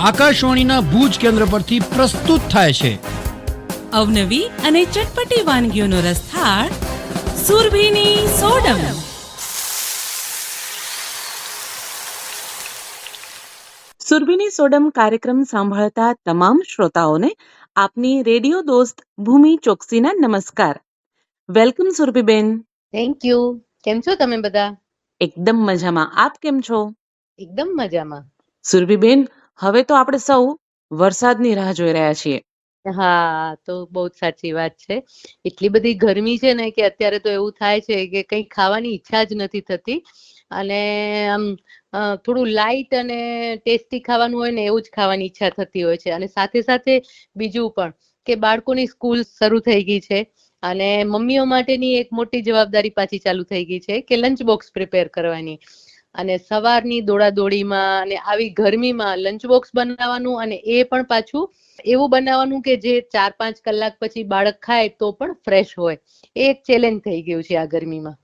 આકાશવાણીના ભુજ કેન્દ્ર પરથી પ્રસ્તુત થાય છે. અવનવી અને ચટપટી વાનગીઓનો રસથાળ સુરભીની સોડમ. સુરભીની સોડમ કાર્યક્રમ સાંભળતા તમામ શ્રોતાઓને આપની રેડિયો દોસ્ત ભૂમિ ચોકસીના નમસ્કાર. વેલકમ સુરભીબેન. થેન્ક યુ કેમ છો તમે બધા? એકદમ મજામાં. આપ કેમ છો? એકદમ મજામાં. સુરભીબેન હવે તો આપણે સૌ વરસાદની રાહ જોઈ રહ્યા છીએ. હા તો બહુ સાચી વાત છે. એટલી બધી ગરમી છે ને કે અત્યારે તો એવું થાય છે કે કંઈ ખાવાની ઈચ્છા જ નથી થતી. અને આમ અ, થોડું લાઈટ અને ટેસ્ટી ખાવાનું હોય ને એવું જ ખાવાની ઈચ્છા થતી હોય છે. અને સાથે સાથે બીજું પણ કે બાળકોની સ્કૂલ શરૂ થઈ ગઈ છે અને મમ્મીઓ માટેની એક મોટી જવાબદારી પાછી ચાલુ થઈ ગઈ છે કે લંચ બોક્સ પ્રિપેર કરવાની. અને સવારની દોડાદોડીમાં અને આવી ગરમીમાં લંચ બોક્સ બનાવવાનું અને એ પણ પાછું એવું બનાવવાનું કે જે ચાર પાંચ કલાક પછી બાળક ખાય તો પણ ફ્રેશ હોય. એ એક ચેલેન્જ થઈ ગયું છે આ ગરમીમાં.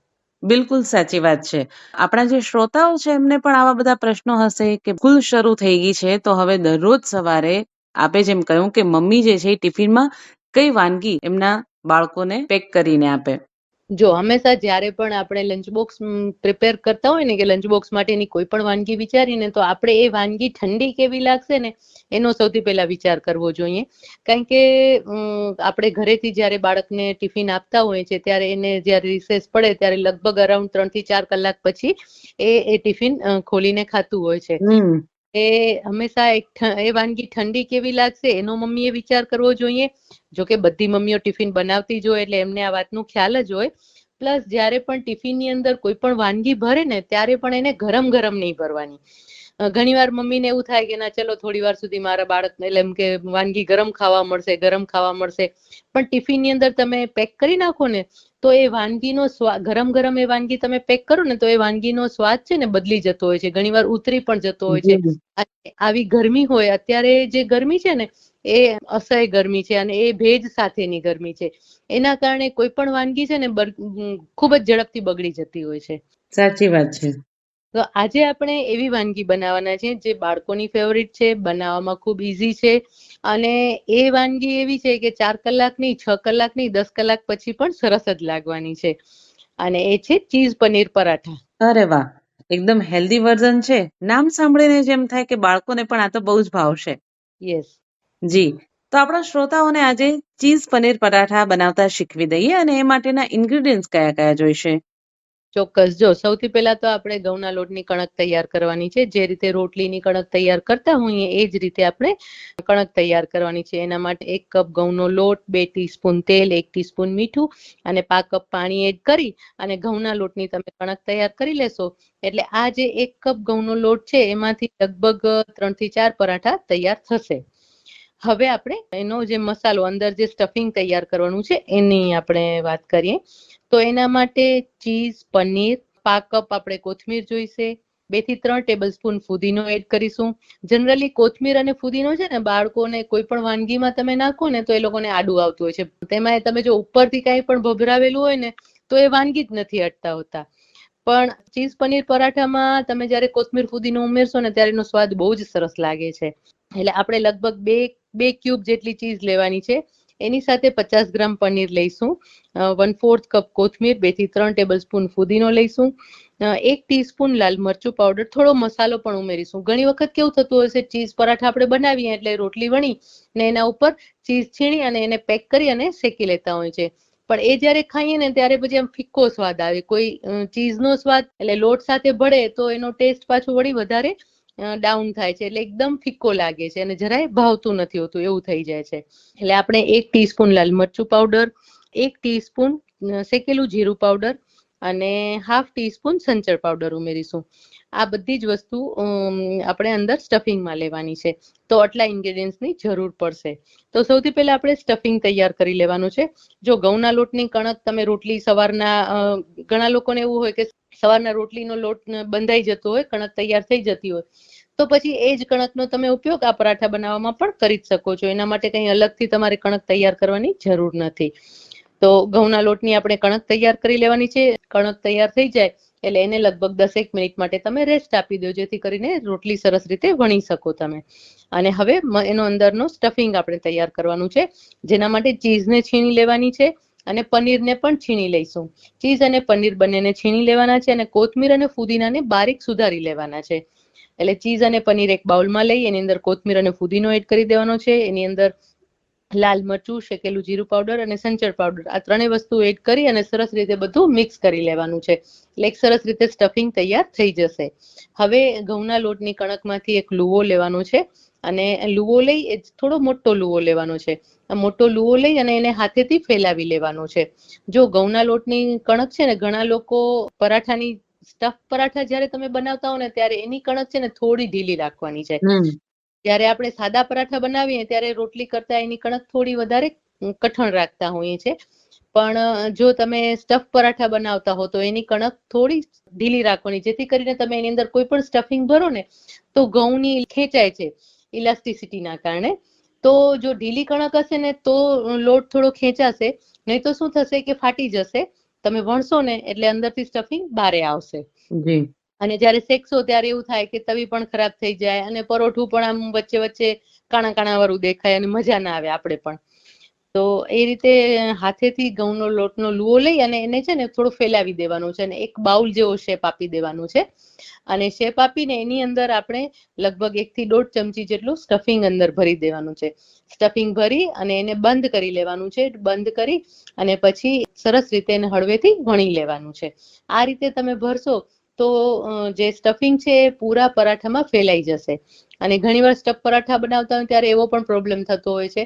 બિલકુલ સાચી વાત છે. આપણા જે શ્રોતાઓ છે એમને પણ આવા બધા પ્રશ્નો હશે કે સ્કૂલ શરૂ થઈ ગઈ છે તો હવે દરરોજ સવારે આપે જેમ કહ્યું કે મમ્મી જે છે એ ટિફિનમાં કઈ વાનગી એમના બાળકોને પેક કરીને આપે. જો હંમેશા જ્યારે પણ આપણે લંચ બોક્સ પ્રિપેર કરતા હોય ને કે લંચ બોક્સ માટેની કોઈ પણ વાનગી વિચારીને, તો આપણે એ વાનગી ઠંડી કેવી લાગશે ને, એનો સૌથી પહેલા વિચાર કરવો જોઈએ. કારણ કે આપણે ઘરેથી જ્યારે બાળકને ટિફિન આપતા હોય છે ત્યારે એને જ્યારે રિસેસ પડે, ત્યારે લગભગ અરાઉન્ડ ત્રણથી ચાર કલાક પછી એ એ ટિફિન ખોલીને ખાતું હોય છે. એ હંમેશા એક એ વાનગી ઠંડી કેવી લાગશે, એનો મમ્મીએ વિચાર કરવો જોઈએ. જો કે બધી મમ્મીઓ ટિફિન બનાવતી જ હોય, એટલે એમને આ વાતનું ખ્યાલ જ હોય. પ્લસ જ્યારે પણ ટિફિનની અંદર કોઈ પણ વાનગી ભરે ને, ત્યારે પણ એને ગરમ ગરમ નહીં ભરવાની. ઘણીવાર મમ્મીને એવું થાય કે ના ચલો થોડી વાર સુધી મારા બાળકને એટલે એમ કે વાનગી ગરમ ખાવા મળશે ગરમ ખાવા મળશે. પણ ટિફિનની અંદર તમે પેક કરી નાખો ને તો એ વાનગીનો સ્વાદ ગરમ ગરમ એ વાનગી તમે પેક કરો ને તો એ વાનગીનો સ્વાદ છે ને બદલી જતો હોય છે. ઘણીવાર ઉતરી પણ જતો હોય છે. આવી ગરમી હોય અત્યારે જે ગરમી છે ને એ અસહ્ય ગરમી છે અને એ ભેજ સાથેની ગરમી છે. એના કારણે કોઈ પણ વાનગી છે ને ખૂબ જ ઝડપથી બગડી જતી હોય છે. સાચી વાત છે. તો આજે આપણે એવી વાનગી બનાવવાના છે જે બાળકોની ફેવરિટ છે બનાવવામાં ખૂબ ઇઝી છે. અને એ વાનગી એવી છે કે ચાર કલાક નહીં છ કલાક નહીં દસ કલાક પછી પણ સરસ જ લાગવાની છે. અને એ છે ચીઝ પનીર પરાઠા. અરે વાહ! એકદમ હેલ્ધી વર્ઝન છે. નામ સાંભળીને જેમ થાય કે બાળકોને પણ આ તો બહુ જ ભાવશે યસ જી. તો આપણા શ્રોતાઓને આજે ચીઝ પનીર પરાઠા બનાવતા શીખવી દઈએ અને એ માટેના ઇન્ગ્રેડિયન્ટ્સ કયા કયા જોઈશે? ચોક્કસ. જો, સૌથી પહેલા તો આપણે ઘઉંના લોટની કણક તૈયાર કરવાની છે. જે રીતે રોટલીની કણક તૈયાર કરતા હોઈએ એ જ રીતે આપણે કણક તૈયાર કરવાની છે. એના માટે એક કપ ઘઉંનો લોટ, બે ટીસ્પૂન તેલ, એક ટીસ્પૂન મીઠું અને પા કપ પાણી એડ કરી અને ઘઉંના લોટની તમે કણક તૈયાર કરી લેશો. એટલે આ જે એક કપ ઘઉંનો લોટ છે, એમાંથી લગભગ ત્રણથી ચાર પરાઠા તૈયાર થશે. હવે આપણે એનો જે મસાલો અંદર જે સ્ટફિંગ તૈયાર કરવાનું છે, એની આપણે વાત કરીએ. તો એના માટે ચીઝ પનીર, પાક કપ આપણે કોથમીર જોઈશે. બેથી ત્રણ ટેબલ સ્પૂન ફુદીનો એડ કરીશું. જનરલી કોથમીર અને ફુદીનો છે ને, બાળકોને કોઈ પણ વાનગીમાં તમે નાખો ને તો એ લોકોને આડું આવતું હોય છે. તેમાં તમે જો ઉપરથી કાંઈ પણ ભભરાવેલું હોય ને, તો એ વાનગી જ નથી અટતા હોતા. પણ ચીઝ પનીર પરાઠામાં તમે જ્યારે કોથમીર, ફુદીનો ઉમેરશો ને ત્યારે એનો સ્વાદ બહુ જ સરસ લાગે છે. એટલે આપણે લગભગ બે બે ક્યુબ જેટલી ચીઝ લેવાની છે. એની સાથે પચાસ ગ્રામ પનીર લઈશું. વન ફોર્થ કપ કોથમીર બેથી ત્રણ ટેબલ સ્પૂન ફુદીનો લઈશું. એક ટીસ્પૂન લાલ મરચું પાવડર થોડો મસાલો પણ ઉમેરીશું. ઘણી વખત કેવું થતું હશે ચીઝ પરાઠા આપણે બનાવીએ એટલે રોટલી વણી ને એના ઉપર ચીઝ છીણી અને એને પેક કરી અને શેકી લેતા હોય છે. પણ એ જ્યારે ખાઈએ ને ત્યારે પછી આમ ફિક્કો સ્વાદ આવે. કોઈ ચીઝનો સ્વાદ એટલે લોટ સાથે ભળે તો એનો ટેસ્ટ પાછો વળી વધારે ડાઉન થાય છે એટલે એકદમ ફિક્કો લાગે છે અને જરાય ભાવતું નથી હોતું, એવું થઈ જાય છે. એટલે આપણે એક ટીસ્પૂન લાલ મરચું પાવડર એક ટીસ્પૂન શેકેલું જીરું પાવડર અને હાફ ટીસ્પૂન સંચળ પાવડર ઉમેરીશું. આ બધી જ વસ્તુ આપણે અંદર સ્ટફિંગમાં લેવાની છે. તો આટલા ઇન્ગ્રેડિયન્ટ્સની જરૂર પડશે. તો સૌથી પહેલા આપણે સ્ટફિંગ તૈયાર કરી લેવાનું છે. જો ઘઉંના લોટની કણક તમે રોટલી સવારના ઘણા લોકોને એવું હોય કે સવારના રોટલીનો લોટ બંધાઈ જતો હોય, કણક તૈયાર થઈ જતી હોય, તો પછી એ જ કણકનો તમે ઉપયોગ આ પરાઠા બનાવવામાં પણ કરી જ શકો છો. એના માટે કંઈ અલગથી તમારે કણક તૈયાર કરવાની જરૂર નથી. તો ઘઉંના લોટની આપણે કણક તૈયાર કરી લેવાની છે. કણક તૈયાર થઈ જાય એટલે એને લગભગ દસેક મિનિટ માટે તમે રેસ્ટ આપી દો, જેથી કરીને રોટલી સરસ રીતે વણી શકો તમે. અને હવે એનો અંદરનો સ્ટફિંગ આપણે તૈયાર કરવાનું છે, જેના માટે ચીઝને છીણી લેવાની છે. અને પનીરને પણ છીણી લઈશું. ચીઝ અને પનીર બંનેને છીણી લેવાના છે અને કોથમીર અને ફુદીનાને બારીક સુધારી લેવાના છે. એટલે ચીઝ અને પનીર એક બાઉલમાં લઈ, એની અંદર કોથમીર અને ફુદીનો એડ કરી દેવાનો છે. એની અંદર લાલ મરચું, શેકેલું જીરું પાવડર અને સંચર પાવડર આ ત્રણેય વસ્તુ એડ કરી અને સરસ રીતે બધું મિક્સ કરી લેવાનું છે. એટલે એક સરસ રીતે સ્ટફિંગ તૈયાર થઈ જશે. હવે ઘઉંના લોટની કણકમાંથી એક લુવો લેવાનો છે અને લુવો લઈ થોડો મોટો લુવો લેવાનો છે. મોટો લુવો લઈ અને એને હાથેથી ફેલાવી લેવાનો છે. જો ઘઉંના લોટની કણક છે ને, ઘણા લોકો પરાઠાની સ્ટફ પરાઠા જ્યારે તમે બનાવતા હો ને, ત્યારે એની કણક છે ને, થોડી ઢીલી રાખવાની છે. જ્યારે આપણે સાદા પરાઠા બનાવીએ ત્યારે રોટલી કરતા એની કણક થોડી વધારે કઠણ રાખતા હોઈએ છે પણ જો તમે સ્ટફ પરાઠા બનાવતા હો તો એની કણક થોડી ઢીલી રાખવાની, જેથી કરીને તમે એની અંદર કોઈ પણ સ્ટફિંગ ભરો ને તો ઘઉંની ખેંચાય છે ઇલાસ્ટિસિટીના કારણે. તો જો ઢીલી કણક હશે ને તો લોટ થોડો ખેંચાશે, નહીં તો શું થશે કે ફાટી જશે. તમે વણશો ને એટલે અંદરથી સ્ટફિંગ બારે આવશે. જી. અને જ્યારે શેકશો ત્યારે એવું થાય કે તવી પણ ખરાબ થઈ જાય અને પરોઠું પણ આમ વચ્ચે વચ્ચે કાણા કાણા વાળું દેખાય અને મજા ના આવે આપણે પણ. તો એ રીતે હાથેથી ઘઉંનો લોટનો લુઓ લઈ અને એને છે ને થોડું ફેલાવી દેવાનું છે અને એક બાઉલ જેવો શેપ આપી દેવાનું છે. અને શેપ આપીને એની અંદર આપણે લગભગ એક થી દોઢ ચમચી જેટલું સ્ટફિંગ અંદર ભરી દેવાનું છે. સ્ટફિંગ ભરી અને એને બંધ કરી લેવાનું છે, બંધ કરી અને પછી સરસ રીતે એને હળવેથી વણી લેવાનું છે. આ રીતે તમે ભરશો તો જે સ્ટફિંગ છે એ પૂરા પરાઠામાં ફેલાઈ જશે. અને ઘણીવાર સ્ટફ પરાઠા બનાવતા હોય ત્યારે એવો પણ પ્રોબ્લેમ થતો હોય છે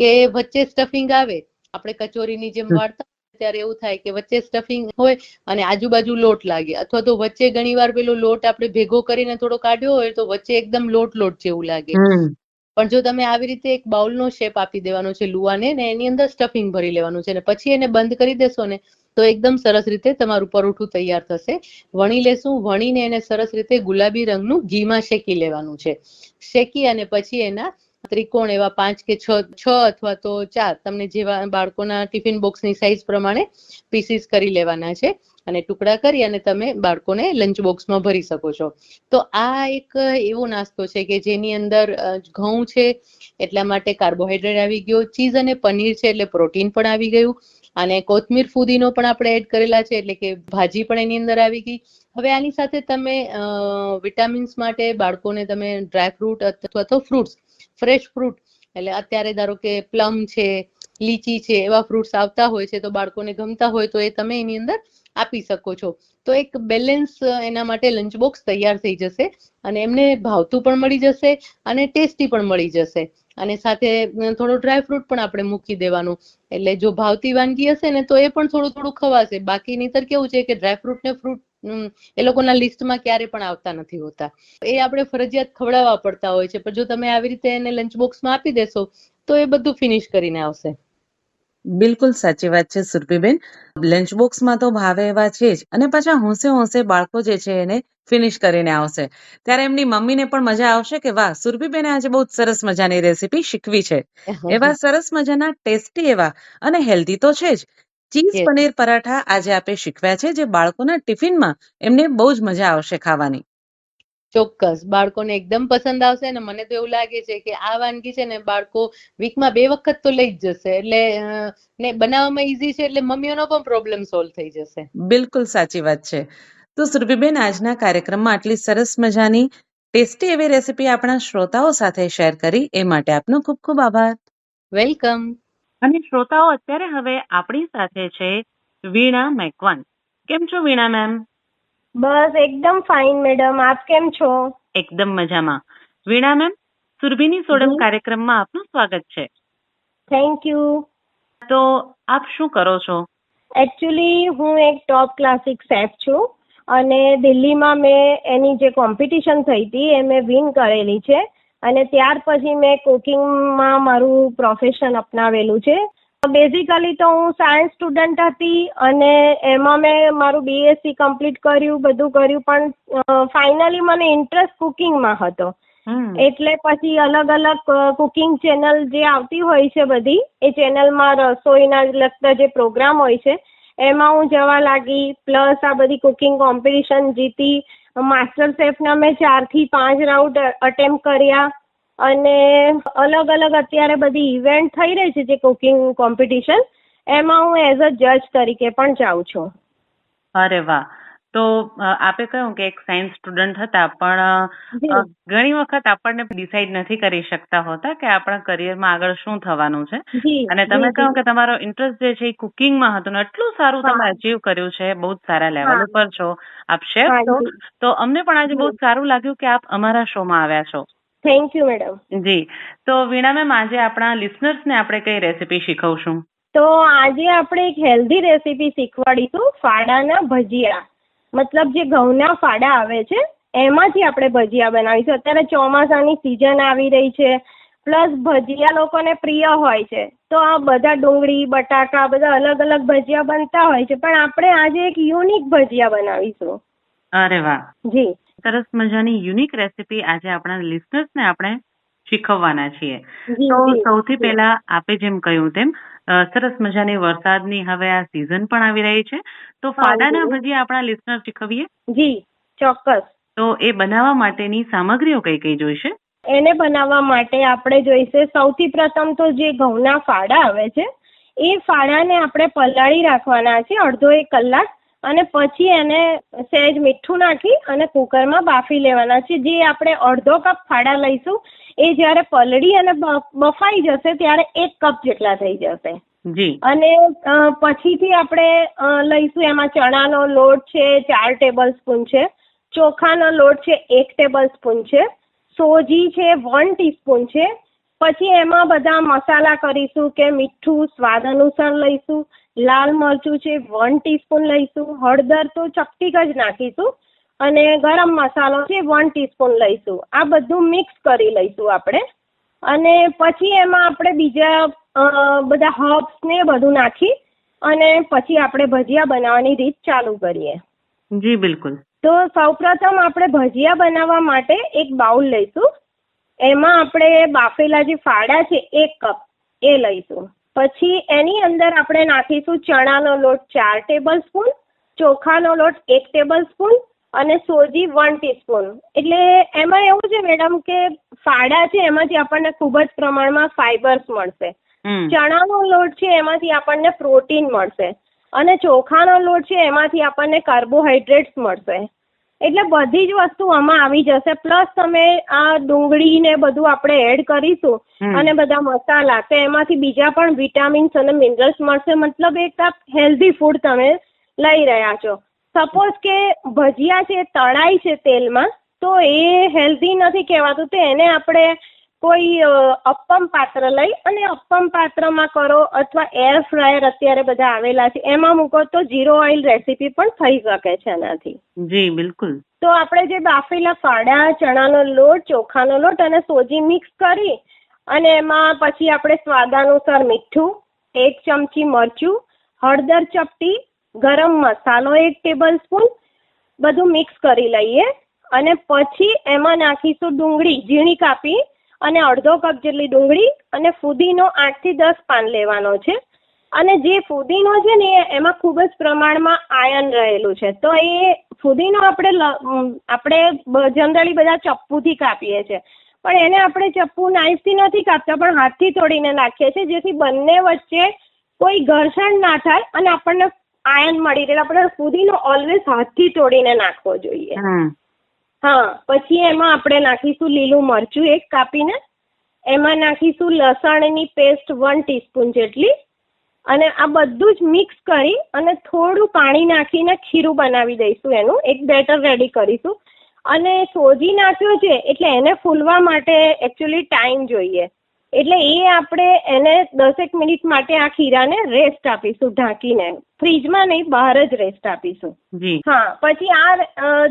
કે વચ્ચે સ્ટફિંગ આવે આપણે કચોરીની જેમ વાળતા ત્યારે એવું થાય કે વચ્ચે સ્ટફિંગ હોય અને આજુબાજુ લોટ લાગે. અથવા તો વચ્ચે ઘણીવાર પેલો લોટ આપણે ભેગો કરીને થોડો કાઢ્યો હોય તો વચ્ચે એકદમ લોટ લોટ જેવું લાગે. પણ જો તમે આવી રીતે એક બાઉલનો શેપ આપી દેવાનો છે લુવાને ને એની અંદર સ્ટફિંગ ભરી લેવાનું છે ને પછી એને બંધ કરી દેશો ને તો એકદમ સરસ રીતે તમારું પરોઠું તૈયાર થશે. વણી લેશું. વણીને એને સરસ રીતે ગુલાબી રંગનું ઘીમાં શેકી લેવાનું છે. શેકી અને પછી એના ત્રિકોણ એવા પાંચ કે છ છ અથવા તો ચાર તમને જેવા બાળકોના ટિફિન બોક્સની સાઈઝ પ્રમાણે પીસીસ કરી લેવાના છે અને ટુકડા કરી અને તમે બાળકોને લંચ બોક્સમાં ભરી શકો છો. તો આ એક એવો નાસ્તો છે કે જેની અંદર ઘઉં છે, એટલા માટે કાર્બોહાઈડ્રેટ આવી ગયો, ચીઝ અને પનીર છે એટલે પ્રોટીન પણ આવી ગયું. અને કોથમીર ફુદીનો પણ આપણે એડ કરેલા છે, એટલે કે ભાજી પણ એની અંદર આવી ગઈ. હવે આની સાથે તમે વિટામિન્સ માટે બાળકોને તમે ડ્રાય ફ્રૂટ અથવા તો ફ્રૂટ્સ ફ્રેશ ફ્રૂટ એટલે અત્યારે ધારો કે પ્લમ છે, લીચી છે, એવા ફ્રૂટ્સ આવતા હોય છે, તો બાળકોને ગમતા હોય તો એ તમે એની અંદર આપી શકો છો. તો એક બેલેન્સ એના માટે લંચ બોક્સ તૈયાર થઈ જશે અને એમને ભાવતું પણ મળી જશે અને ટેસ્ટી પણ મળી જશે. અને સાથે થોડો ડ્રાય ફ્રૂટ પણ આપણે મૂકી દેવાનું. એટલે જો ભાવતી વાનગી હશે ને, તો એ પણ થોડું થોડું ખવાશે. બાકી નહીતર કેવું છે કે ડ્રાય ફ્રૂટ ને ફ્રૂટ એ લોકોના લિસ્ટમાં ક્યારે પણ આવતા નથી હોતા. એ આપણે ફરજિયાત ખવડાવવા પડતા હોય છે. પણ જો તમે આવી રીતે એને લંચ બોક્સમાં આપી દેશો, તો એ બધું ફિનિશ કરીને આવશે. બિલકુલ સાચી વાત છે સુરભીબેન. લંચ બોક્સમાં તો ભાવે એવા છે જ. અને પાછા હોંશે હોંશે બાળકો જે છે એને ફિનિશ કરીને આવશે. ત્યારે એમની મમ્મીને પણ મજા આવશે કે વાહ સુરભીબેને આજે બહુ સરસ મજાની રેસીપી શીખવી છે. એવા સરસ મજાના ટેસ્ટી એવા અને હેલ્ધી તો છે જ. ચીઝ પનીર પરાઠા આજે આપે શીખવ્યા છે જે બાળકોના ટિફિનમાં એમને બહુ જ મજા આવશે ખાવાની. ચોક્કસ. બાળકોને એકદમ પસંદ આવશે અને મને તો એવું લાગે છે કે આ વાનગી છે ને બાળકો વીકમાં બે વખત તો લઈ જ જશે. એટલે ને બનાવવામાં ઈઝી છે એટલે મમ્મીઓનો પણ પ્રોબ્લેમ સોલ્વ થઈ જશે. બિલકુલ સાચી વાત છે. તો સુરભીબેન આજના કાર્યક્રમમાં આટલી સરસ મજાની ટેસ્ટી એવી રેસીપી આપણા શ્રોતાઓ સાથે શેર કરી. એ માટે આપનો ખૂબ ખૂબ આભાર. વેલકમ. અને શ્રોતાઓ અત્યારે હવે આપણી સાથે છે વીણા મેકવાન. કેમ છો વીણા મેમ? બસ એકદમ ફાઇન મેડમ આપ કેમ છો? એકદમ મજામાં. વીણા મેમ સુરભીની સોડમ કાર્યક્રમમાં આપનું સ્વાગત છે. થેન્ક યુ તો આપ શું કરો છો? એકચ્યુઅલી હું એક ટોપ ક્લાસિક શેફ છું અને દિલ્હીમાં મેં એની જે કોમ્પિટિશન થઈ હતી એ મેં વિન કરેલી છે અને ત્યાર પછી મેં કુકિંગમાં મારું પ્રોફેશન અપનાવેલું છે. બેઝિકલી તો હું સાયન્સ સ્ટુડન્ટ હતી અને એમાં મેં મારું બીએસસી કમ્પ્લીટ કર્યું બધું કર્યું પણ ફાઇનલી મને ઇન્ટરેસ્ટ કુકિંગમાં હતો. એટલે પછી અલગ અલગ કુકિંગ ચેનલ જે આવતી હોય છે બધી એ ચેનલમાં રસોઈના લગતા જે પ્રોગ્રામ હોય છે એમાં હું જવા લાગી. પ્લસ આ બધી કુકિંગ કોમ્પિટિશન જીતી. માસ્ટર શેફના મેં ચારથી પાંચ રાઉન્ડ અટેમ્પ કર્યા. અને અલગ અલગ અત્યારે બધી ઇવેન્ટ થઈ રહી છે જે કુકિંગ કોમ્પિટિશન એમાં હું એઝ અ જજ તરીકે પણ જાઉં છું. અરે વાહ. તો આપે કહ્યું કે એક સાયન્સ સ્ટુડન્ટ હતા પણ ઘણી વખત આપણને ડિસાઈડ નથી કરી શકતા હોતા કે આપણા કરિયરમાં આગળ શું થવાનું છે. અને તમે કહ્યું કે તમારો ઇન્ટરેસ્ટ જે છે એ કુકિંગમાં હતો ને એટલું સારું તમે અચીવ કર્યું છે બહુ જ સારા લેવલ ઉપર છો. આપ શેફ છો. તો અમને પણ આજે બહુ સારું લાગ્યું કે આપ અમારા શોમાં આવ્યા છો. Thank you madam ji. તો વીણા મેમ આજે આપણા લિસનર્સને આપણે કઈ રેસીપી શીખવશું? તો આજે આપણે એક હેલ્ધી રેસીપી શીખવાડીશું ફાડાના ભજીયા. મતલબ જે ઘઉંના ફાડા આવે છે એમાંથી આપણે ભજીયા બનાવીશું. અત્યારે ચોમાસાની સિઝન આવી રહી છે પ્લસ ભજીયા લોકોને પ્રિય હોય છે. તો આ બધા ડુંગળી બટાકા બધા અલગ અલગ ભજીયા બનતા હોય છે. પણ આપણે આજે એક યુનિક ભજીયા બનાવીશું. અરે વાહ. જી. સરસ મજાની યુનિક રેસીપી આજે આપણા લિસનર્સને આપણે શીખવવાના છીએ. જી તો જી, સૌથી પહેલા આપે જેમ કહ્યું તેમ અ, સરસ મજાની વરસાદની હવે આ સિઝન પણ આવી રહી છે. તો હા, ફાડાના જી. ભજીયા આપણા લિસનર શીખવીએ? જી ચોક્કસ. તો એ બનાવવા માટેની સામગ્રીઓ કઈ કઈ જોઈશે? એને બનાવવા માટે આપણે જોઈશે સૌથી પ્રથમ તો જે ઘઉંના ફાડા આવે છે એ ફાડાને આપણે પલાળી રાખવાના છે અડધો એક કલાક. અને પછી એને સહેજ મીઠું નાખી અને કુકરમાં બાફી લેવાના છે. જે આપણે અડધો કપ ફાડા લઈશું એ જ્યારે પલળી અને બફાઈ જશે ત્યારે એક કપ જેટલા થઈ જશે. જી. અને પછીથી આપણે લઈશું એમાં ચણાનો લોટ છે ચાર ટેબલ સ્પૂન છે ચોખાનો લોટ છે એક ટેબલ સ્પૂન છે સોજી છે વન ટીસ્પૂન છે પછી એમાં બધા મસાલા કરીશું કે મીઠું સ્વાદ અનુસાર લઈશું લાલ મરચું છે વન ટીસ્પૂન લઈશું હળદર તો ચપટીક જ નાખીશું અને ગરમ મસાલો છે વન ટીસ્પૂન લઈશું. આ બધું મિક્સ કરી લઈશું આપણે. અને પછી એમાં આપણે બીજા બધા હર્બ્સ ને બધું નાખી અને પછી આપણે ભજીયા બનાવવાની રીત ચાલુ કરીએ. જી બિલકુલ. તો સૌપ્રથમ આપણે ભજીયા બનાવવા માટે એક બાઉલ લઈશું. એમાં આપણે બાફેલા જે ફાડા છે એક કપ એ લઈશું. પછી એની અંદર આપણે નાખીશું ચણાનો લોટ ચાર ટેબલ સ્પૂન ચોખાનો લોટ એક ટેબલ સ્પૂન અને સોજી વન ટીસ્પૂન. એટલે એમાં એવું છે મેડમ કે ફાડા છે એમાંથી આપણને ખૂબ જ પ્રમાણમાં ફાઈબર્સ મળશે. ચણાનો લોટ છે એમાંથી આપણને પ્રોટીન મળશે. અને ચોખાનો લોટ છે એમાંથી આપણને કાર્બોહાઈડ્રેટ્સ મળશે. એટલે બધી જ વસ્તુ આમાં આવી જશે. પ્લસ તમે આ ડુંગળી ને બધું આપણે એડ કરીશું અને બધા મસાલા તો એમાંથી બીજા પણ વિટામિન્સ અને મિનરલ્સ મળશે. મતલબ એક હેલ્ધી ફૂડ તમે લઈ રહ્યા છો. સપોઝ કે ભજીયા છે તળાય છે તેલમાં તો એ હેલ્ધી નથી કહેવાતું. તો એને આપણે કોઈ અપમ અપ્પમ પાત્ર લઈ અને અપ્પમ પાત્રમાં કરો અથવા એર ફ્રાયર અત્યારે બધા આવેલા છે એમાં મૂકો તો જીરો ઓઇલ રેસીપી પણ થઈ શકે છે એનાથી. જી બિલકુલ. તો આપણે જે બાફેલા ફાડા ચણાનો લોટ ચોખાનો લોટ અને સોજી મિક્સ કરી અને એમાં પછી આપણે સ્વાદાનુસાર મીઠું એક ચમચી મરચું હળદર ચપટી ગરમ મસાલો એક ટેબલ સ્પૂન બધું મિક્સ કરી લઈએ અને પછી એમાં નાખીશું ડુંગળી ઝીણી કાપી અને અડધો કપ જેટલી ડુંગળી અને ફુદીનો આઠથી દસ પાન લેવાનો છે. અને જે ફુદીનો છે ને, એમાં ખૂબ જ પ્રમાણમાં આયર્ન રહેલું છે. તો એ ફુદીનો આપણે આપણે જનરલી બધા ચપ્પુથી કાપીએ છીએ પણ એને આપણે ચપ્પુ નાઇફથી નથી કાપતા, પણ હાથથી તોડીને નાખીએ છીએ, જેથી બંને વચ્ચે કોઈ ઘર્ષણ ના થાય અને આપણને આયન મળી રહે. આપણે ફુદીનો ઓલવેઝ હાથથી તોડીને નાખવો જોઈએ. હા, પછી એમાં આપણે નાખીશું લીલું મરચું એક કાપીને. એમાં નાખીશું લસણની પેસ્ટ વન ટીસ્પૂન જેટલી. અને આ બધું જ મિક્સ કરી અને થોડું પાણી નાખીને ખીરું બનાવી દઈશું એનું. એક બેટર રેડી કરીશું. અને સોજી નાખ્યો છે, એટલે એને ફૂલવા માટે એકચ્યુઅલી ટાઈમ જોઈએ. એટલે એ આપણે એને દસેક મિનિટ માટે આ ખીરાને રેસ્ટ આપીશું ઢાંકીને. ફ્રીજમાં નહીં બહાર જ રેસ્ટ આપીશું. હા પછી આ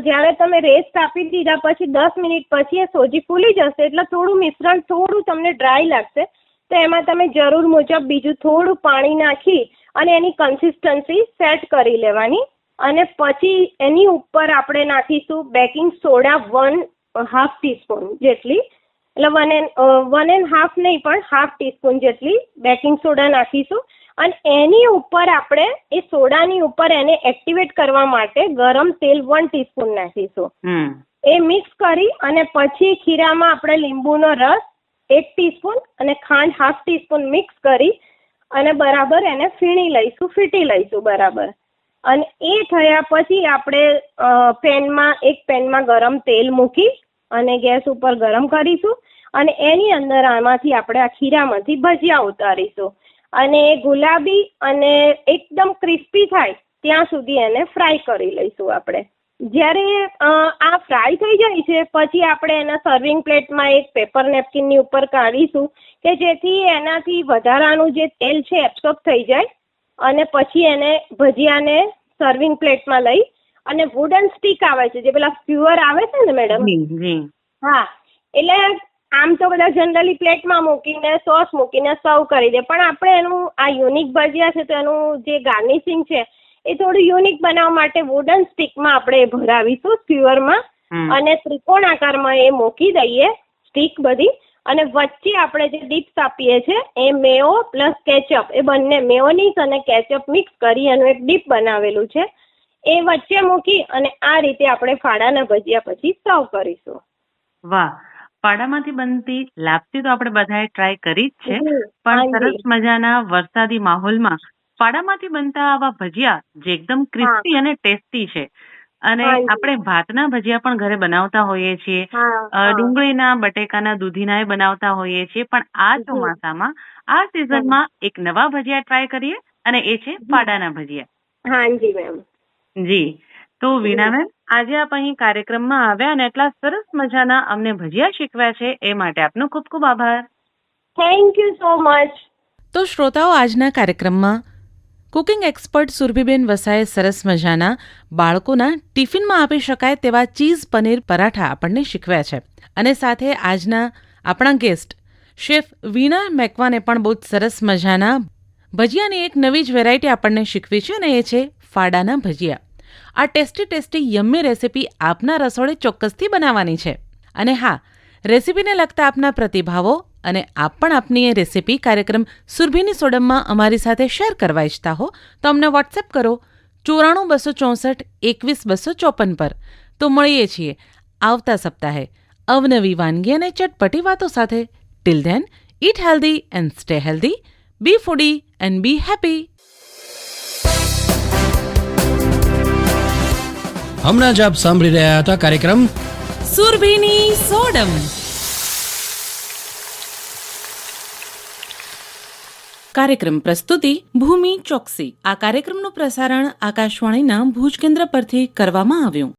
જ્યારે તમે રેસ્ટ આપી દીધા પછી દસ મિનિટ પછી એ સોજી ફૂલી જશે એટલે થોડું મિશ્રણ થોડું તમને ડ્રાય લાગશે તો એમાં તમે જરૂર મુજબ બીજું થોડું પાણી નાખી અને એની કન્સિસ્ટન્સી સેટ કરી લેવાની. અને પછી એની ઉપર આપણે નાખીશું baking soda one half teaspoon જેટલી. એટલે one and one and half નહીં પણ હાફ ટીસ્પૂન જેટલી બેકિંગ સોડા નાખીશું. અને એની ઉપર આપણે એ સોડાની ઉપર એને એક્ટિવેટ કરવા માટે ગરમ તેલ વન ટીસ્પૂન નાખીશું. એ મિક્સ કરી અને પછી ખીરામાં આપણે લીંબુનો રસ એક ટીસ્પૂન અને ખાંડ હાફ ટીસ્પૂન મિક્સ કરી અને બરાબર એને ફીણી લઈશું ફીટી લઈશું બરાબર. અને એ થયા પછી આપણે પેનમાં એક પેનમાં ગરમ તેલ મૂકી અને ગેસ ઉપર ગરમ કરીશું અને એની અંદર આમાંથી આપણે આ ખીરામાંથી ભજીયા ઉતારીશું. અને ગુલાબી અને એકદમ ક્રિસ્પી થાય ત્યાં સુધી એને ફ્રાય કરી લઈશું આપણે. જ્યારે આ ફ્રાય થઈ જાય છે, પછી આપણે એના સર્વિંગ પ્લેટમાં એક પેપર નેપકિનની ઉપર કાઢીશું કે જેથી એનાથી વધારાનું જે તેલ છે એબ્સોર્બ થઈ જાય અને પછી એને ભજીયાને સર્વિંગ પ્લેટમાં લઈ અને વુડન સ્ટીક આવે છે જે પેલા ફ્યુઅર આવે છે ને મેડમ હા એટલે આમ તો બધા જનરલી પ્લેટમાં મૂકીને સોસ મૂકીને સર્વ કરી દે. પણ આપણે એનું આ યુનિક ભજીયા છે તો એનું જે ગાર્નિશિંગ છે એ થોડું યુનિક બનાવવા માટે વુડન સ્ટીકમાં આપણે ભરાવીશું ફ્યુઅરમાં અને ત્રિકોણ આકારમાં એ મૂકી દઈએ સ્ટીક બધી. અને વચ્ચે આપણે જે ડીપ્સ આપીએ છીએ એ મેયો પ્લસ કેચઅપ એ બંને મેયોનીઝ અને કેચઅપ મિક્સ કરી એનું એક ડીપ બનાવેલું છે. એ વચ્ચે મૂકી અને આ રીતે આપણે ફાડાના ભજીયા પછી સર્વ કરીશું. વાહ પાડામાંથી બનતી લાપસી તો આપણે બધાએ ટ્રાય કરી જ છે પણ સરસ મજાના વરસાદી માહોલમાં પાડામાંથી બનતા આવા ભજીયા જે એકદમ ક્રિસ્પી અને ટેસ્ટી છે. અને આપણે ભાતના ભજીયા પણ ઘરે બનાવતા હોઈએ છીએ. ડુંગળીના બટેકાના દૂધીના એ બનાવતા હોઈએ છીએ પણ આ ચોમાસામાં આ સિઝનમાં એક નવા ભજીયા ટ્રાય કરીએ અને એ છે પાડાના ભજીયા. હાજી મેમ જી. તો વીણા મેમ આજે આપ અહીં કાર્યક્રમમાં આવ્યા અને એટલા સરસ મજાના અમને ભજીયા શીખવ્યા છે એ માટે આપનો ખૂબ ખૂબ આભાર. થેન્ક યુ સો મચ તો શ્રોતાઓ આજના કાર્યક્રમમાં કુકિંગ એક્સપર્ટ સુરભીબેન વસાએ સરસ મજાના બાળકોના ટિફિનમાં આપી શકાય તેવા ચીઝ પનીર પરાઠા આપણને શીખવ્યા છે. અને સાથે આજના આપણા ગેસ્ટ શેફ વીણા મેકવાને પણ બહુ જ સરસ મજાના ભજીયાની એક નવી જ વેરાયટી આપણને શીખવી છે અને એ છે ફાડાના ભજીયા. આ ટેસ્ટી ટેસ્ટી યમ્મી રેસીપી આપના રસોડે ચોક્કસથી બનાવવાની છે. અને હા, રેસીપીને લગતા આપના પ્રતિભાવો અને આપ પણ આપની એ રેસિપી કાર્યક્રમ સુરભીની સોડમમાં અમારી સાથે શેર કરવા ઈચ્છતા હો, તો અમને વોટ્સએપ કરો. ચોરાણું બસો ચોસઠ એકવીસ બસો ચોપન પર. તો મળીએ છીએ આવતા સપ્તાહે અવનવી વાનગી અને ચટપટી વાતો સાથે. Till then eat healthy and stay healthy be foodie and be happy હમણાં જ આપ સાંભળી રહ્યા હતા કાર્યક્રમ સુરભીની સોડમ. કાર્યક્રમ પ્રસ્તુતિ, ભૂમિ ચોકસી. આ કાર્યક્રમનું પ્રસારણ આકાશવાણીના ભુજ કેન્દ્ર પરથી કરવામાં આવ્યું.